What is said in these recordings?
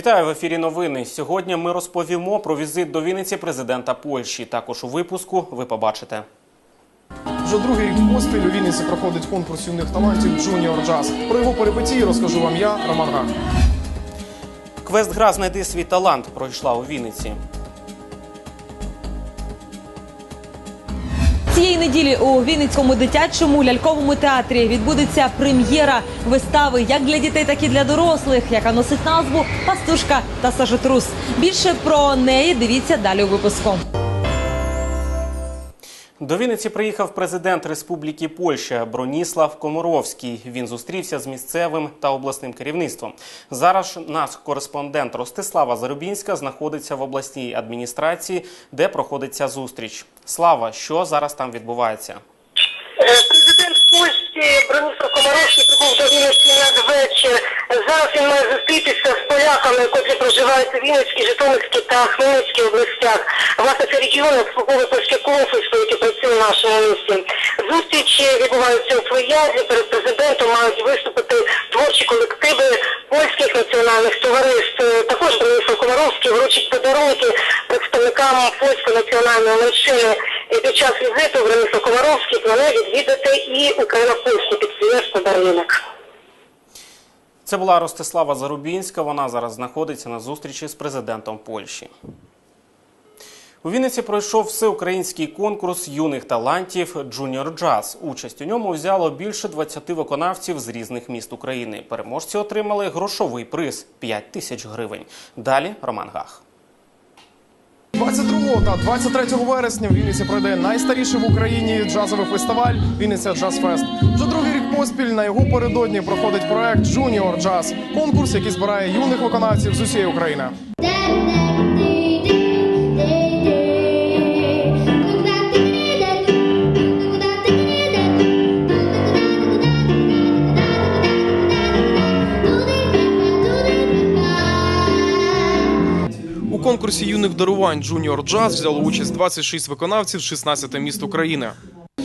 Вітаю в ефірі. Новини. Сьогодні ми розповімо про візит до Вінниці президента Польщі. Також у випуску ви побачите. Вже другий рік поспіль у Вінниці проходить конкурс юних талантів Junior Jazz. Про його перипетії розкажу вам я, Роман Гак. Квест гра знайди свій талант пройшла у Вінниці. Цієї неділі у Вінницькому дитячому ляльковому театрі відбудеться прем'єра вистави як для дітей, так і для дорослих, яка носить назву Пастушка та сажотрус. Більше про неї дивіться далі у випуску. До Вінниці приїхав президент Республіки Польща Броніслав Коморовський. Він зустрівся з місцевим та обласним керівництвом. Зараз наш кореспондент Ростислава Зарубінська знаходиться в обласній адміністрації, де проходиться зустріч. Слава, що зараз там відбувається? Е, Президент Комаровський прибув до Вінниці надвечір. Зараз він має зустрітися з поляками, котрі проживають у Вінницькій, Житомирській та Хмельницькій областях. Власне, це регіони обслуговує польське консульство, яке працює в нашому місті. Зустрічі відбуваються у Флоязі. Перед президентом мають виступити творчі колективи польських національних товариств. Також Бронислав Комаровський вручить подарунки представникам польської національної меншини. І під час візиту Бронислав Комаровський планує відвідати і україно-польське підприємство «Берлінок». Це була Ростислава Зарубінська. Вона зараз знаходиться на зустрічі з президентом Польщі. У Вінниці пройшов всеукраїнський конкурс юних талантів Junior Jazz. Участь у ньому взяло більше 20 виконавців з різних міст України. Переможці отримали грошовий приз 5 тисяч гривень. Далі Роман Гах. 22 та 23 вересня в Вінниці пройде найстаріший в Україні джазовий фестиваль Вінниця Джаз Фест. Вже другий рік поспіль на його передодні проходить проект Junior Jazz – конкурс, який збирає юних виконавців з усієї України. Конкурсі юних дарувань Junior Jazz взяло участь 26 виконавців з 16 міст України.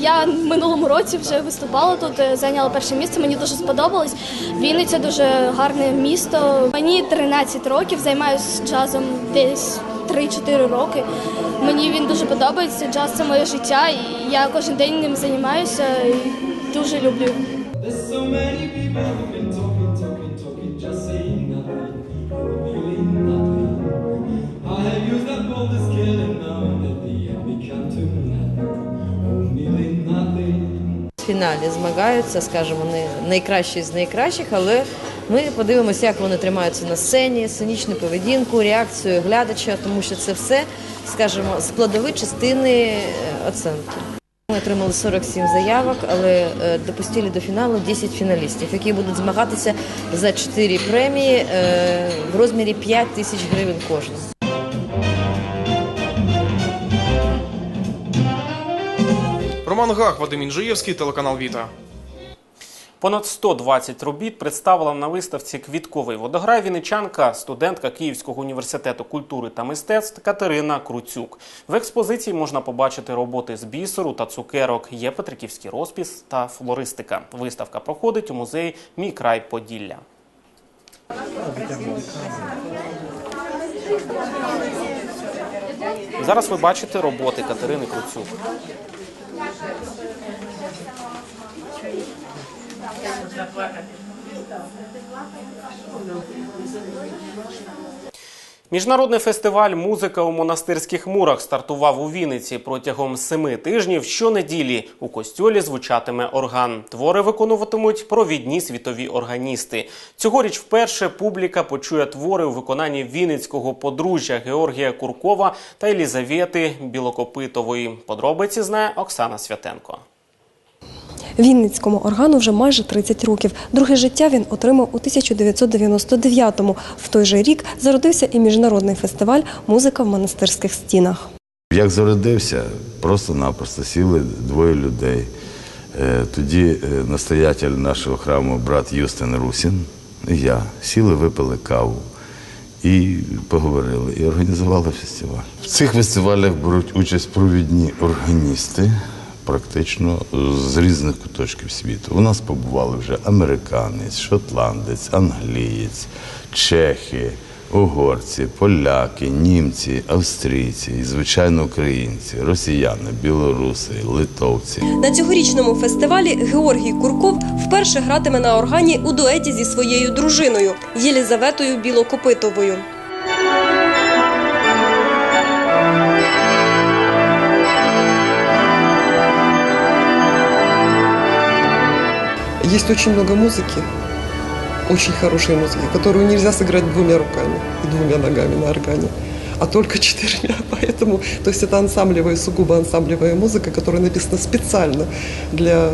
Я в минулому році вже виступала тут, е, зайняла перше місце. Мені дуже сподобалось. Вінниця дуже гарне місто. Мені 13 років, займаюся джазом десь 3-4 роки. Мені він дуже подобається. Джаз це моє життя, і я кожен день ним займаюся і дуже люблю. Фіналі змагаються, скажімо, вони найкращі з найкращих, але ми подивимося, як вони тримаються на сцені, сценічну поведінку, реакцію глядача, тому що це все, скажімо, складові частини е, оцінки. Ми отримали 47 заявок, але е, допустили до фіналу 10 фіналістів, які будуть змагатися за 4 премії е, в розмірі 5 тисяч гривень кожна. Роман Гах, Вадим Інжиєвський, телеканал Віта. Понад 120 робіт представила на виставці Квітковий водограй вінничанка, студентка Київського університету культури та мистецтв Катерина Круцюк. В експозиції можна побачити роботи з бісеру та цукерок. Є петриківський розпис та флористика. Виставка проходить у музеї Мій край Поділля. Зараз ви бачите роботи Катерини Круцюк. Міжнародний фестиваль Музика у монастирських мурах стартував у Вінниці протягом семи тижнів. Щонеділі у костьолі звучатиме орган. Твори виконуватимуть провідні світові органісти. Цьогоріч вперше публіка почує твори у виконанні вінницького подружжя Георгія Куркова та Елізавети Білокопитової. Подробиці знає Оксана Святенко. Вінницькому органу вже майже 30 років. Друге життя він отримав у 1999-му. В той же рік зародився і міжнародний фестиваль Музика в монастирських стінах. Як зародився, просто-напросто сіли двоє людей. Е, Тоді е, настоятель нашого храму, брат Юстин Русін, і я сіли, випили каву і поговорили, і організували фестиваль. В цих фестивалях беруть участь провідні органісти, практично з різних куточків світу. У нас побували вже американець, шотландець, англієць, чехи, угорці, поляки, німці, австрійці, і, звичайно, українці, росіяни, білоруси, литовці. На цьогорічному фестивалі Георгій Курков вперше гратиме на органі у дуеті зі своєю дружиною Єлізаветою Білокопитовою. Есть очень много музыки, очень хорошей музыки, которую нельзя сыграть двумя руками и двумя ногами на органе, а только четырьмя. Поэтому, то есть это ансамблевая, сугубо ансамблевая музыка, которая написана специально для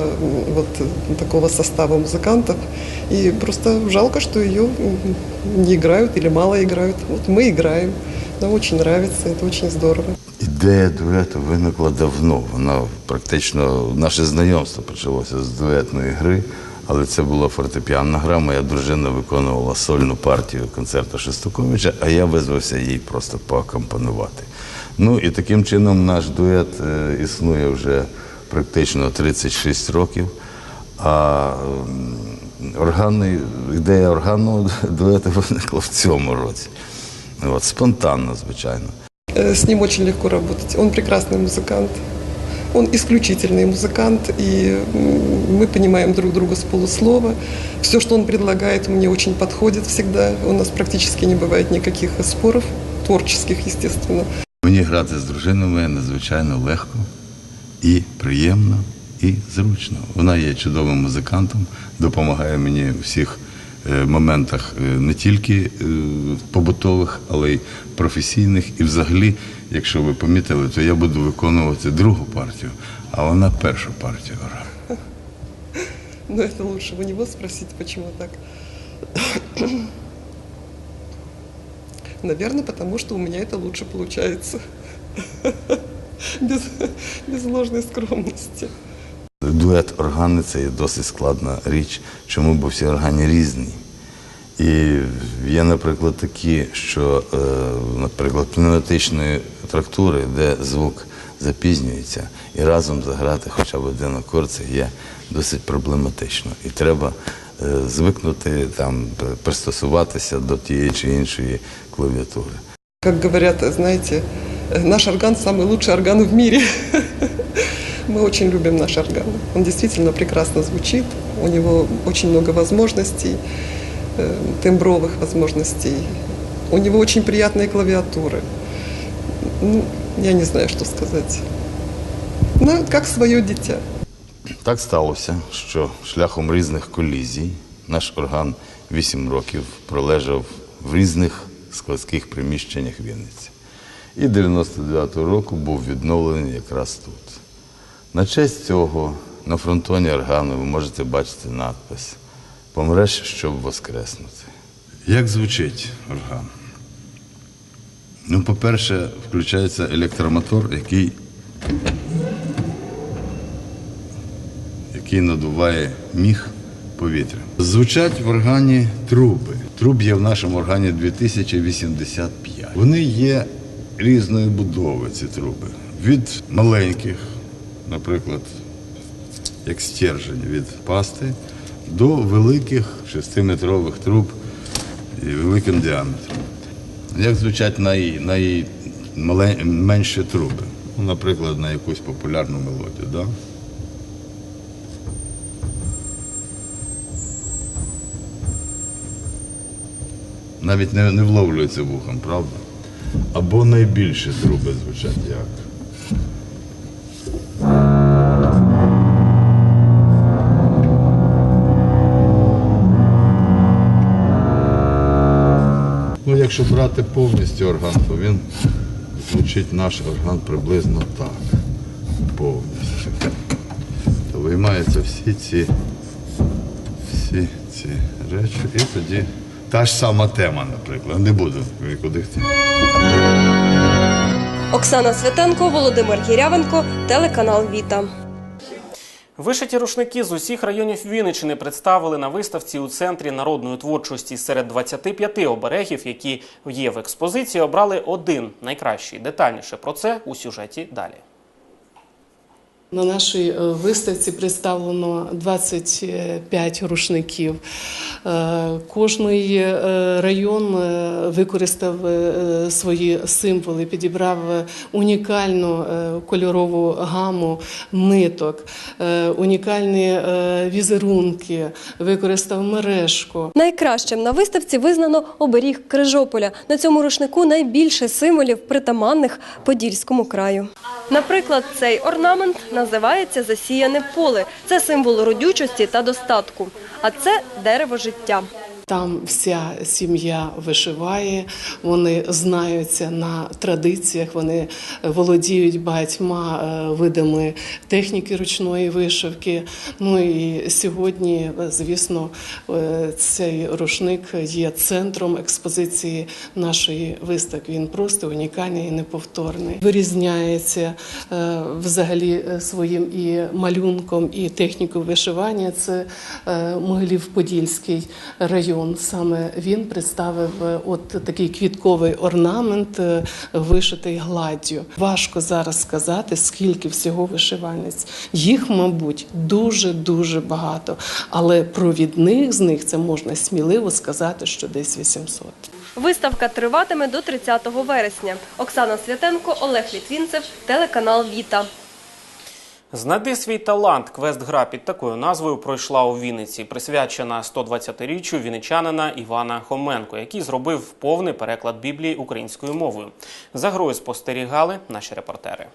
вот э, такого состава музыкантов. И просто жалко, что ее не играют или мало играют. Вот мы играем. Нам очень нравится, это очень здорово. Ідея дуету виникла давно. Вона практично наше знайомство почалося з дуетної гри, але це була фортепіанна гра. Моя дружина виконувала сольну партію концерту Шестаковича, а я визвався їй просто поакомпанувати. Ну і таким чином наш дует е, існує вже практично 36 років. А органний, ідея органного дуету виникла в цьому році. От, спонтанно, звичайно. Э, С ним очень легко работать. Он прекрасный музыкант. Он исключительный музыкант, и м, мы понимаем друг друга с полуслова. Все, что он предлагает, мне очень подходит всегда. У нас практически не бывает никаких споров, творческих, естественно. Мені грати з дружиною надзвичайно легко і приємно, і зручно. Вона є чудовим музикантом, допомагає мені у всіх е, моментах е, не тільки е, побутових, але й професійних. І взагалі, якщо ви помітили, то я буду виконувати другу партію, а вона першу партію грає. Но это лучше у него спросить, почему так. Наверное, потому что у меня это лучше получается. Без, без ложной скромности. Дует органи це є досить складна річ. Чому? Бо всі органи різні. І є, наприклад, такі, що, е, наприклад, пневматичної трактури, де звук запізнюється, і разом заграти хоча б один акорд, це є досить проблематично. І треба е, звикнути там, пристосуватися до тієї чи іншої клавіатури. Как говорят, знаете, э, наш орган лучший орган в мире. Мы очень любим наш орган. Он действительно прекрасно звучит. У него очень много возможностей, э, тембровых возможностей. У него очень приятные клавиатуры. Ну, я не знаю, что сказать. Ну, как свое дитя. Так сталося, що шляхом різних колізій наш орган 8 років пролежав в різних складських приміщеннях Вінниці. І 99-го року був відновлений якраз тут. На честь цього на фронтоні органу ви можете бачити надпис Помреш, щоб воскреснути. Як звучить орган? Ну, по-перше, включається електромотор, який який надуває міг повітря. Звучать в органі труби. Труб є в нашому органі 2085. Вони є різної будови, ці труби. Від маленьких, наприклад, як стержень від пасти, до великих 6-метрових труб і великим діаметром. Як звучать най, найменші труби? Ну, наприклад, на якусь популярну мелодію. Да? навіть не, не вловлюється вухом, правда? Або найбільші труби звучать як. Якщо брати повністю орган, то він звучить наш орган приблизно так. Повністю. То виймаються всі ці, всі ці речі, і тоді та ж сама тема, наприклад. Не буду нікуди йти. Оксана Святенко, Володимир Гірявенко, телеканал Віта. Вишиті рушники з усіх районів Вінниччини представили на виставці у центрі народної творчості серед 25 оберегів, які є в експозиції. Обрали один найкращий. Детальніше про це у сюжеті далі. На нашій е, виставці представлено 25 рушників. Е, Кожний е, район використав свої символи, підібрав унікальну кольорову гаму ниток, унікальні візерунки, використав мережку. Найкращим на виставці визнано оберіг Крижополя. На цьому рушнику найбільше символів, притаманних Подільському краю. Наприклад, цей орнамент називається засіяне поле. Це символ родючості та достатку. А це дерево життя. Там вся сім'я вишиває, вони знаються на традиціях, вони володіють багатьма е, видами техніки ручної вишивки. Ну і сьогодні, звісно, е, цей рушник є центром експозиції нашої виставки. Він просто унікальний і неповторний. Вирізняється е, взагалі своїм і малюнком, і технікою вишивання. Це Могилів-Подільський район. Саме він представив е, от такий квітковий орнамент, е, вишитий гладдю. Важко зараз сказати, скільки всього вишивальниць. Їх, мабуть, дуже дуже багато. Але провідних з них це можна сміливо сказати, що десь 800. Виставка триватиме до 30 вересня. Оксана Святенко, Олег Літвінцев, телеканал Віта. Знайди свій талант. Квест-гра під такою назвою пройшла у Вінниці, присвячена 120-річчю вінничанина Івана Хоменко, який зробив повний переклад Біблії українською мовою. За грою спостерігали наші репортери.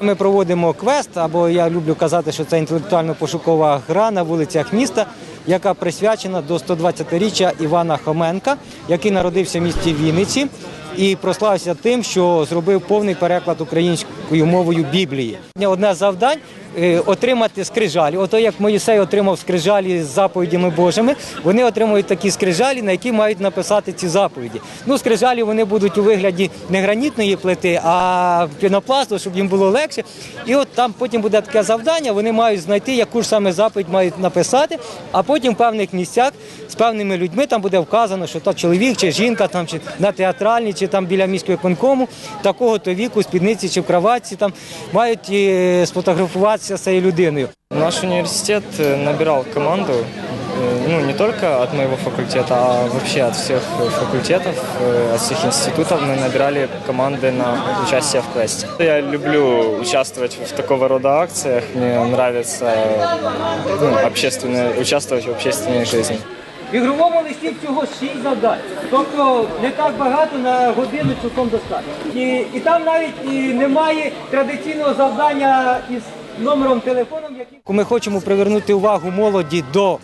Ми проводимо квест, або я люблю казати, що це інтелектуально-пошукова гра на вулицях міста, яка присвячена до 120-річчя Івана Хоменка, який народився в місті Вінниці і прославився тим, що зробив повний переклад українською мовою Біблії. Одне з завдань отримати скрижалі. Ото як Моїсей отримав скрижалі з заповідями Божими, вони отримують такі скрижалі, на які мають написати ці заповіді. Ну, скрижалі вони будуть у вигляді не гранітної плити, а пінопласту, щоб їм було легше. І от там потім буде таке завдання, вони мають знайти, яку ж саме заповідь мають написати, а потім в певних місцях з певними людьми там буде вказано, що то чоловік чи жінка, там чи на театральній, чи там біля міського виконкому, такого то віку, спідниці чи в кроватці, там мають е, сфотографуватися з цією людиною. Наш университет э, набирал команду, э, ну, не только от моего факультета, а вообще от всех э, факультетов, э, от всех институтов мы набирали команды на участие в квесте. Я люблю участвовать в такого рода акциях, мне нравится ну, общественное, участвовать в общественной жизни. В ігровому листі всього шість завдань. Тобто не так багато на годину цілком достатньо. І, і там навіть і немає традиційного завдання із номером телефону, який ми хочемо привернути увагу молоді до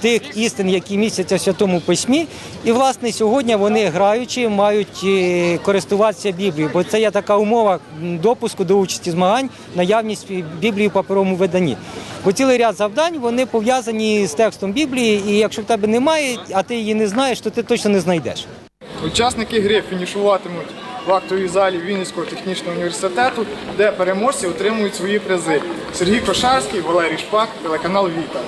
тих істин, які містяться в святому письмі. І власне сьогодні вони граючи мають е, користуватися Біблією, бо це є така умова допуску до участі змагань, наявність Біблії в паперовому виданні. Бо цілий ряд завдань вони пов'язані з текстом Біблії, і якщо в тебе немає, а ти її не знаєш, то ти точно не знайдеш. Учасники гри фінішуватимуть в актовій залі Вінницького технічного університету, де переможці отримують свої призи. Сергій Кошарський, Валерій Шпак, телеканал Віта.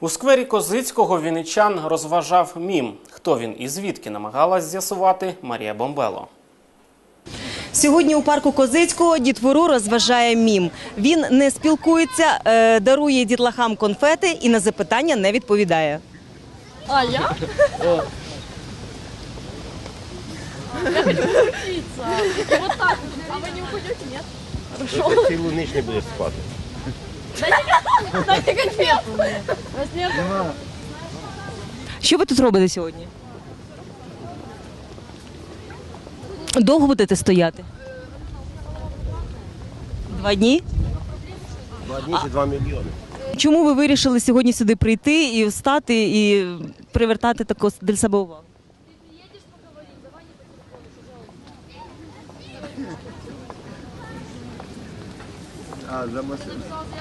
У сквері Козицького вінничан розважав мім. Хто він і звідки намагалась з'ясувати Марія Бомбело. Сьогодні у парку Козицького дітвору розважає мім. Він не спілкується, е, дарує дітлахам конфети і на запитання не відповідає. А я? Я хочу. Вот так. А вы не уходите, нет? Хорошо. Цілу ніч не будеш спати. Дайте конфету. Що ви тут робите сьогодні? Довго будете стояти? Два дні? Два дні чи два мільйони. Чому ви вирішили сьогодні сюди прийти і встати і привертати таку для себе увагу?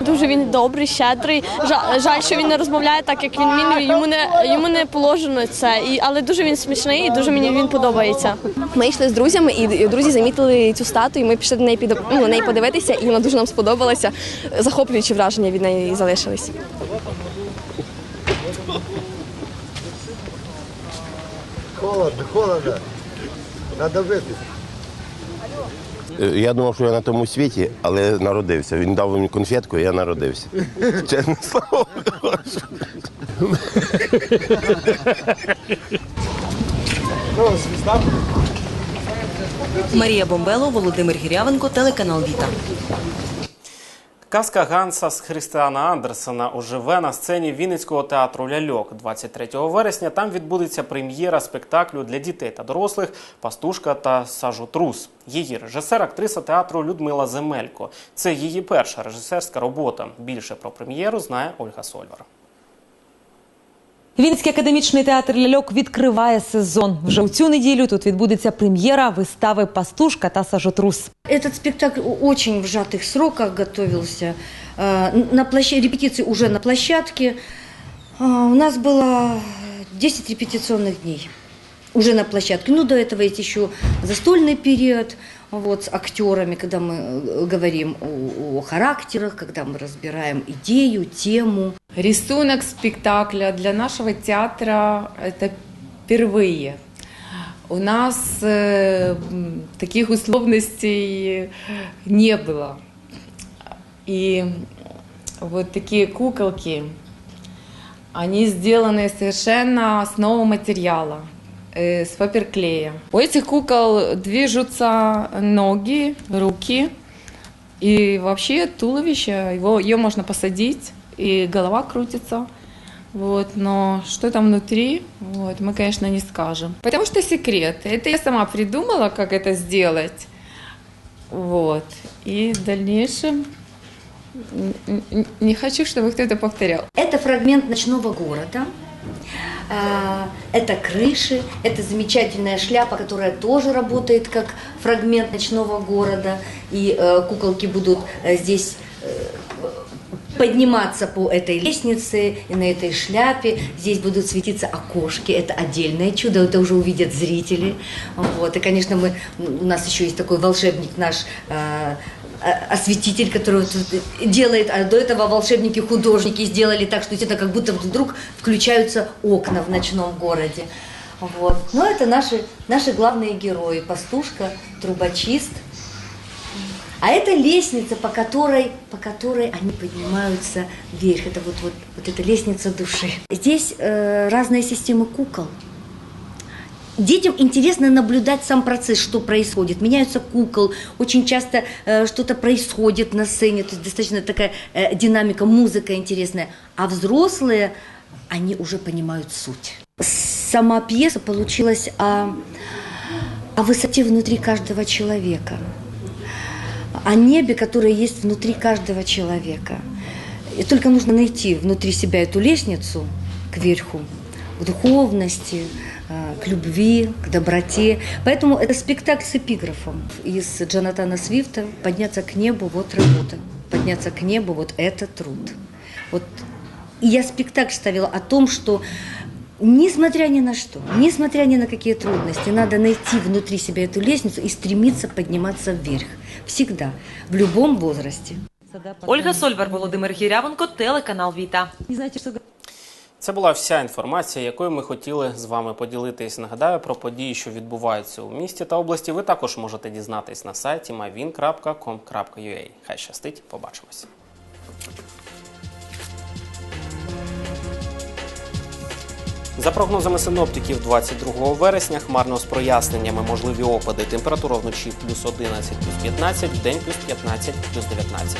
Дуже він добрий, щедрий. Жаль, що він не розмовляє так, як він. Йому не йому не положено це. І але дуже він смішний і дуже мені він подобається. Ми йшли з друзями, і друзі замітили цю статую. і Ми пішли до неї під ну, неї подивитися, і вона дуже нам сподобалася. Захоплюючі враження від неї залишились. Холодно, холодно. Надо выпить. Е, Я думав, що я на тому світі, але народився. Він дав мені конфетку, і я народився. Чесне слово. Марія Бомбело, Володимир Гірявенко, телеканал Віта. Казка Ганса з Христиана Андерсена оживе на сцені Вінницького театру Ляльок. 23 вересня там відбудеться прем'єра спектаклю для дітей та дорослих Пастушка та Сажотрус. Її режисер, актриса театру Людмила Земелько. Це її перша режисерська робота. Більше про прем'єру знає Ольга Сольвар. Вінницький академічний театр ляльок відкриває сезон. Вже у цю неділю тут відбудеться прем'єра вистави Пастушка та Сажотрус. Этот спектакль очень в сжатых сроках готовился. Э, На площадке, репетиции уже на площадке. А, У нас было 10 репетиционных дней уже на площадке. Ну, до этого есть еще застольный период вот, с актерами, когда мы э, говорим о, о характерах, когда мы разбираем идею, тему. Рисунок спектакля для нашего театра – это впервые. У нас э, м, таких условностей не было. И вот такие куколки, они сделаны совершенно с нового материала, э, С паперклея. У этих кукол движутся ноги, руки, и вообще туловище, его, ее можно посадить, и голова крутится. Вот, но что там внутри, вот, мы, конечно, не скажем. Потому что секрет. Это я сама придумала, как это сделать. Вот. И в дальнейшем не хочу, чтобы кто-то повторял. Это фрагмент ночного города. А, Это крыши, это замечательная шляпа, которая тоже работает как фрагмент ночного города. И э, куколки будут э, здесь э, подниматься по этой лестнице и на этой шляпе. Здесь будут светиться окошки. Это отдельное чудо, это уже увидят зрители. Вот. И, конечно, мы, у нас еще есть такой волшебник наш, э, э, осветитель, который вот делает, а до этого волшебники-художники сделали так, что это как будто вдруг включаются окна в ночном городе. Вот. Но это наши, наши главные герои. Пастушка, трубочист. А это лестница, по которой, по которой они поднимаются вверх. Это вот, вот, вот эта лестница души. Здесь э, разные системы кукол. Детям интересно наблюдать сам процесс, что происходит. Меняются кукол, очень часто э, что-то происходит на сцене, то есть достаточно такая э, динамика, музыка интересная. А взрослые, они уже понимают суть. Сама пьеса получилась о, о высоте внутри каждого человека, о небе, которое есть внутри каждого человека. И только нужно найти внутри себя эту лестницу к верху, к духовности, э, к любви, к доброте. Поэтому это спектакль с эпиграфом из Джонатана Свифта «Подняться к небу – вот работа, подняться к небу – вот это труд». Вот. И я спектакль ставила о том, что несмотря ни на что, несмотря ни на какие трудности, надо найти внутри себя эту лестницу и стремиться подниматься вверх. Всегда, в любом возрасте. Ольга Сольвар, Володимир Гірявенко, телеканал Віта. Це була вся інформація, якою ми хотіли з вами поділитись. Нагадаю про події, що відбуваються у місті та області. Ви також можете дізнатись на сайті myvin.com.ua. Хай щастить, побачимось. За прогнозами синоптиків, 22 вересня хмарно з проясненнями можливі опади. Температура вночі плюс 11, плюс 15, в день плюс 15, плюс 19.